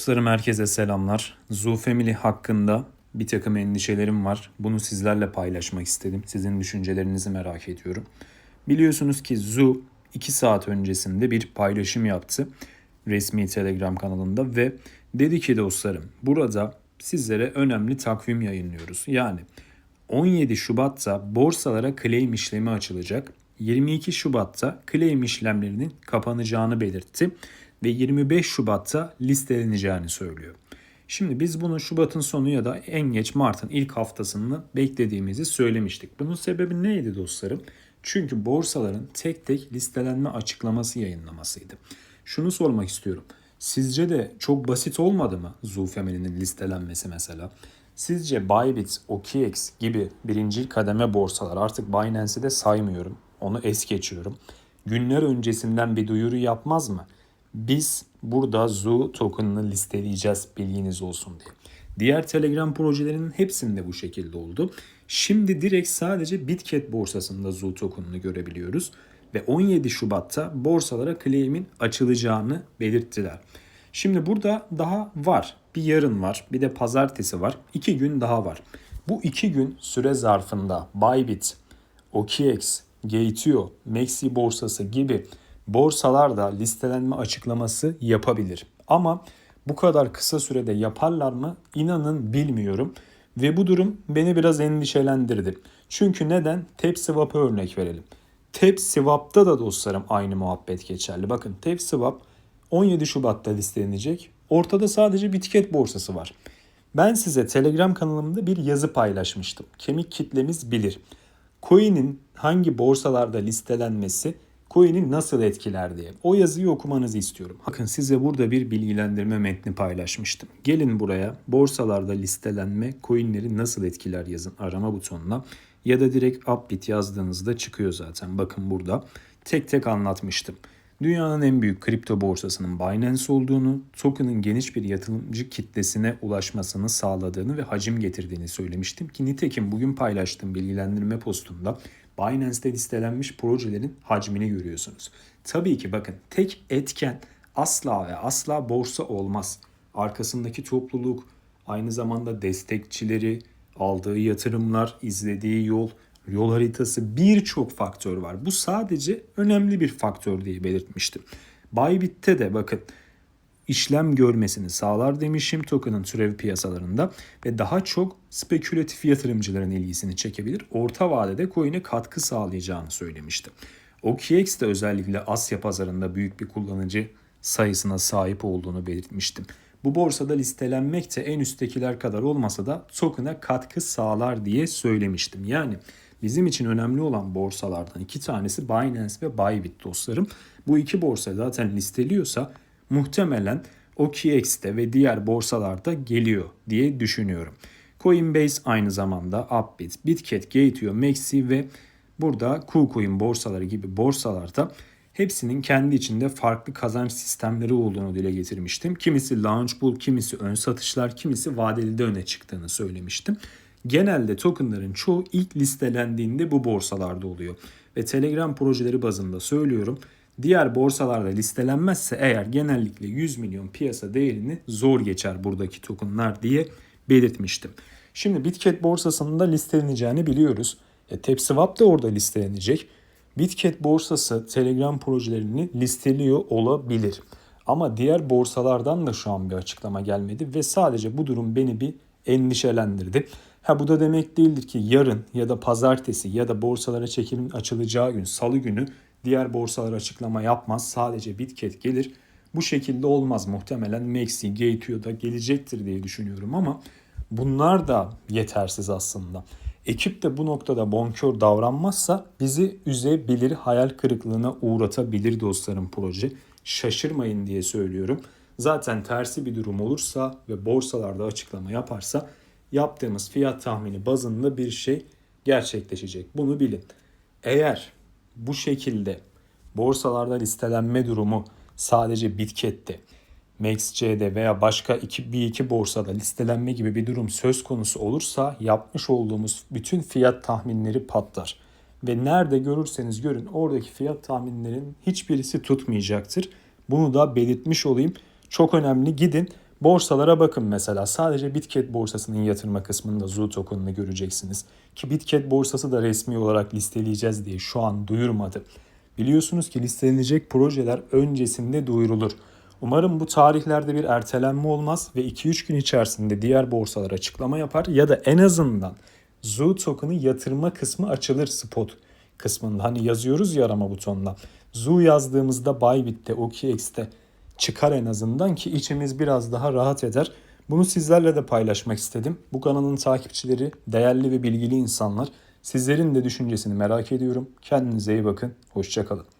Dostlarım herkese selamlar. Zoo Family hakkında bir takım endişelerim var. Bunu sizlerle paylaşmak istedim. Sizin düşüncelerinizi merak ediyorum. Biliyorsunuz ki Zoo 2 saat öncesinde bir paylaşım yaptı resmi Telegram kanalında ve dedi ki dostlarım burada sizlere önemli takvim yayınlıyoruz. Yani 17 Şubat'ta borsalara claim işlemi açılacak. 22 Şubat'ta claim işlemlerinin kapanacağını belirtti ve 25 Şubat'ta listeleneceğini söylüyor. Şimdi biz bunu Şubat'ın sonu ya da en geç Mart'ın ilk haftasını beklediğimizi söylemiştik. Bunun sebebi neydi dostlarım? Çünkü borsaların tek tek listelenme açıklaması yayınlamasıydı. Şunu sormak istiyorum. Sizce de çok basit olmadı mı Zoo Family'nin listelenmesi mesela? Sizce Bybit, OKX gibi birinci kademe borsalar artık Binance'i de saymıyorum. Onu es geçiyorum. Günler öncesinden bir duyuru yapmaz mı? Biz burada Zoo token'ını listeleyeceğiz bilginiz olsun diye. Diğer Telegram projelerinin hepsinde bu şekilde oldu. Şimdi direkt sadece Bitget borsasında Zoo token'ını görebiliyoruz. Ve 17 Şubat'ta borsalara claim'in açılacağını belirttiler. Şimdi burada daha var. Bir yarın var, bir de pazartesi var. İki gün daha var. Bu iki gün süre zarfında Bybit, OKX, Gateo, Maxi borsası gibi borsalar da listelenme açıklaması yapabilir. Ama bu kadar kısa sürede yaparlar mı? İnanın bilmiyorum. Ve bu durum beni biraz endişelendirdi. Çünkü neden? TapSwap'a örnek verelim. TapSwap'ta da dostlarım aynı muhabbet geçerli. Bakın TapSwap 17 Şubat'ta listelenecek. Ortada sadece Bitget borsası var. Ben size Telegram kanalımda bir yazı paylaşmıştım. Kemik kitlemiz bilir. Coin'in hangi borsalarda listelenmesi coin'i nasıl etkiler diye. O yazıyı okumanızı istiyorum. Bakın size burada bir bilgilendirme metni paylaşmıştım. Gelin buraya borsalarda listelenme coin'leri nasıl etkiler yazın arama butonuna. Ya da direkt Upbit yazdığınızda çıkıyor zaten. Bakın burada tek tek anlatmıştım. Dünyanın en büyük kripto borsasının Binance olduğunu, token'ın geniş bir yatırımcı kitlesine ulaşmasını sağladığını ve hacim getirdiğini söylemiştim ki nitekim bugün paylaştığım bilgilendirme postunda Binance'te listelenmiş projelerin hacmini görüyorsunuz. Tabii ki bakın tek etken asla ve asla borsa olmaz. Arkasındaki topluluk, aynı zamanda destekçileri, aldığı yatırımlar, izlediği yol, yol haritası birçok faktör var. Bu sadece önemli bir faktör diye belirtmiştim. Bybit'te de bakın işlem görmesini sağlar demişim token'ın türev piyasalarında ve daha çok spekülatif yatırımcıların ilgisini çekebilir. Orta vadede coin'e katkı sağlayacağını söylemiştim. OKX de özellikle Asya pazarında büyük bir kullanıcı sayısına sahip olduğunu belirtmiştim. Bu borsada listelenmek de en üsttekiler kadar olmasa da token'a katkı sağlar diye söylemiştim. Yani bizim için önemli olan borsalardan iki tanesi Binance ve Bybit dostlarım. Bu iki borsa zaten listeliyorsa muhtemelen OKX'te ve diğer borsalarda geliyor diye düşünüyorum. Coinbase aynı zamanda Upbit, Bitget, Gateo, Maxi ve burada KuCoin borsaları gibi borsalarda hepsinin kendi içinde farklı kazanç sistemleri olduğunu dile getirmiştim. Kimisi launch pool, kimisi ön satışlar, kimisi vadeli de öne çıktığını söylemiştim. Genelde tokenların çoğu ilk listelendiğinde bu borsalarda oluyor. Ve Telegram projeleri bazında söylüyorum. Diğer borsalarda listelenmezse eğer genellikle 100 milyon piyasa değerini zor geçer buradaki tokenlar diye belirtmiştim. Şimdi Bitget borsasında listeleneceğini biliyoruz. E, TapSwap da orada listelenecek. Bitget borsası Telegram projelerini listeliyor olabilir. Ama diğer borsalardan da şu an bir açıklama gelmedi ve sadece bu durum beni bir endişelendirdi. Ha bu da demek değildir ki yarın ya da pazartesi ya da borsalara çekilimin açılacağı gün salı günü diğer borsalar açıklama yapmaz. Sadece Bitget gelir. Bu şekilde olmaz. Muhtemelen Maxi, Gateo da gelecektir diye düşünüyorum ama bunlar da yetersiz aslında. Ekip de bu noktada bonkör davranmazsa bizi üzebilir, hayal kırıklığına uğratabilir dostlarım proje. Şaşırmayın diye söylüyorum. Zaten tersi bir durum olursa ve borsalarda açıklama yaparsa yaptığımız fiyat tahmini bazında bir şey gerçekleşecek. Bunu bilin. Eğer bu şekilde borsalarda listelenme durumu sadece Bitket'te, MaxC'de veya başka iki, bir iki borsada listelenme gibi bir durum söz konusu olursa yapmış olduğumuz bütün fiyat tahminleri patlar. Ve nerede görürseniz görün oradaki fiyat tahminlerin hiçbirisi tutmayacaktır. Bunu da belirtmiş olayım. Çok önemli gidin Borsalara bakın mesela. Sadece Bitget borsasının yatırma kısmında Zoo token'ını göreceksiniz. Ki Bitget borsası da resmi olarak listeleyeceğiz diye şu an duyurmadı. Biliyorsunuz ki listelenecek projeler öncesinde duyurulur. Umarım bu tarihlerde bir ertelenme olmaz ve 2-3 gün içerisinde diğer borsalar açıklama yapar ya da en azından Zoo token'ı yatırma kısmı açılır spot kısmında. Hani yazıyoruz ya arama butonuna. Zoo yazdığımızda Bybit'te, OKX'te çıkar en azından ki içimiz biraz daha rahat eder. Bunu sizlerle de paylaşmak istedim. Bu kanalın takipçileri değerli ve bilgili insanlar. Sizlerin de düşüncesini merak ediyorum. Kendinize iyi bakın. Hoşçakalın.